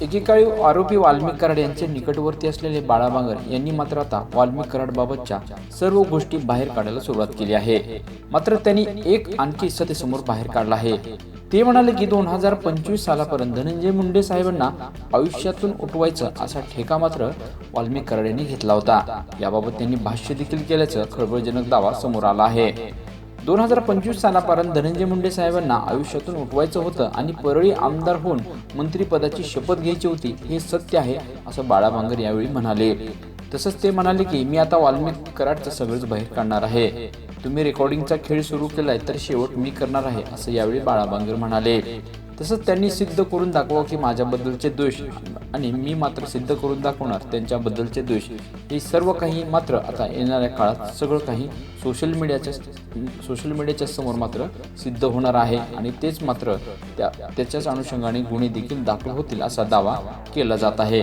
एकेकाळी आरोपी वाल्मिक कराड यांचे निकटवर्ती असलेले बाळा बांगर यांनी मात्र आता वाल्मिक कराडबाबतच्या सर्व गोष्टी बाहेर काढायला सुरुवात केली आहे. मात्र त्यांनी एक आणखी सत्य समोर बाहेर काढला आहे. ते म्हणाले की दोन हजार पंचवीस सालापर्यंत धनंजय मुंडे साहेबांना आयुष्यातून उठवायचं असा ठेका मात्र वाल्मिक कराड यांनी घेतला होता. याबाबत त्यांनी भाष्य देखील केल्याचं खळबळजनक दावा समोर आला आहे. दोन हजार पंचवीस सालापर्यंत धनंजय मुंडे साहेबांना आयुष्यातून उठवायचं होतं आणि परळी आमदार होऊन मंत्रिपदाची शपथ घ्यायची होती हे सत्य आहे असं बाळाभांगर यावेळी म्हणाले. तसंच ते म्हणाले की मी आता वाल्मिक कराडचं सगळंच बाहेर काढणार आहे. तुम्ही रेकॉर्डिंगचा खेळ सुरू केलाय तर शेवट मी करणार आहे असं यावेळी बाळाभांगर म्हणाले. तसंच त्यांनी सिद्ध करून दाखवा की माझ्याबद्दलचे दोष आणि मी मात्र सिद्ध करून दाखवणार त्यांच्याबद्दलचे दोष हे सर्व काही मात्र आता येणाऱ्या काळात सगळं काही सोशल मीडियाच्या सोशल मीडियाच्या समोर मात्र सिद्ध होणार आहे. आणि तेच मात्र त्या त्याच्याच अनुषंगाने गुन्हे देखील दाखल होतील असा दावा केला जात आहे.